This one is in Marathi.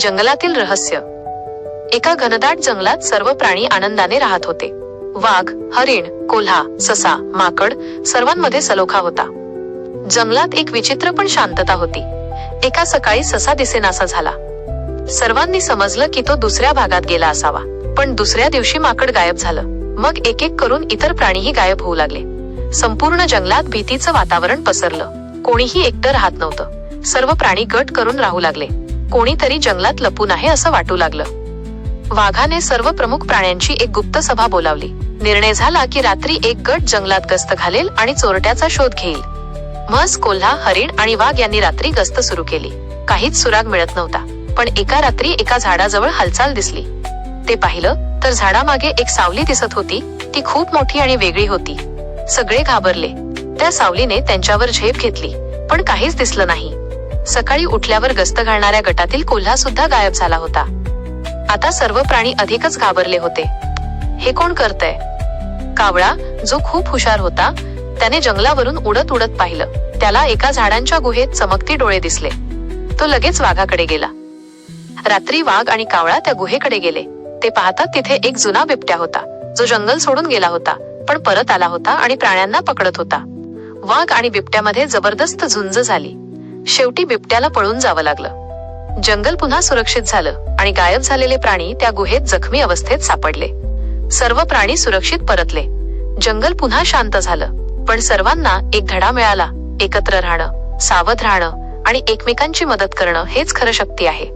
जंगलातील रहस्य. एका घनदाट जंगलात सर्व प्राणी आनंदाने राहत होते. वाघ हरिण कोल्हा ससा माकड सर्वांमध्ये सलोखा होता. जंगलात एक विचित्र पण शांतता होती. एका सकाळी ससा दिसेनासा झाला. सर्वांनी समजलं की तो दुसऱ्या भागात गेला असावा. पण दुसऱ्या दिवशी माकड गायब झालं. मग एक एक करून इतर प्राणीही गायब होऊ लागले. संपूर्ण जंगलात भीतीचं वातावरण पसरलं. कोणीही एकटं राहत नव्हतं. सर्व प्राणी गट करून राहू लागले. कोणीतरी जंगलात लपून आहे असं वाटू लागलं. वाघाने सर्व प्रमुख प्राण्यांची एक गुप्त सभा बोलावली. निर्णय झाला की रात्री एक गट जंगलात गस्त घालेल आणि चोरट्याचा शोध घेईल. म्हस कोल्हा हरिण आणि वाघ यांनी रात्री गस्त सुरू केली. काहीच सुराग मिळत नव्हता पण एका रात्री एका झाडाजवळ हालचाल दिसली. ते पाहिलं तर झाडामागे एक सावली दिसत होती ती खूप मोठी आणि वेगळी होती. सगळे घाबरले. त्या सावलीने त्यांच्यावर झेप घेतली पण काहीच दिसलं नाही. सकाळी उठल्यावर गस्त घालणाऱ्या गटातील कोल्हा सुद्धा गायब झाला होता. आता सर्व प्राणी अधिकच घाबरले होते. हे कोण करतय? कावळा जो खूप हुशार होता त्याने जंगलावरून उडत उडत पाहिलं. त्याला एका झाडांच्या गुहेत चमकती डोळे दिसले. तो लगेच वाघाकडे गेला. रात्री वाघ आणि कावळा त्या गुहेकडे गेले. ते पाहतात तिथे एक जुना बिबट्या होता. जो जंगल सोडून गेला होता पण परत आला होता आणि प्राण्यांना पकडत होता. वाघ आणि बिबट्यामध्ये जबरदस्त झुंज झाली. शेवटी बिबट्याला पळून जावं लागलं. जंगल पुन्हा सुरक्षित झालं आणि गायब झालेले प्राणी त्या गुहेत जखमी अवस्थेत सापडले. सर्व प्राणी सुरक्षित परतले. जंगल पुन्हा शांत झालं. पण सर्वांना एक धडा मिळाला. एकत्र राहणं सावध राहणं आणि एकमेकांची मदत करणं हेच खरं शक्ती आहे.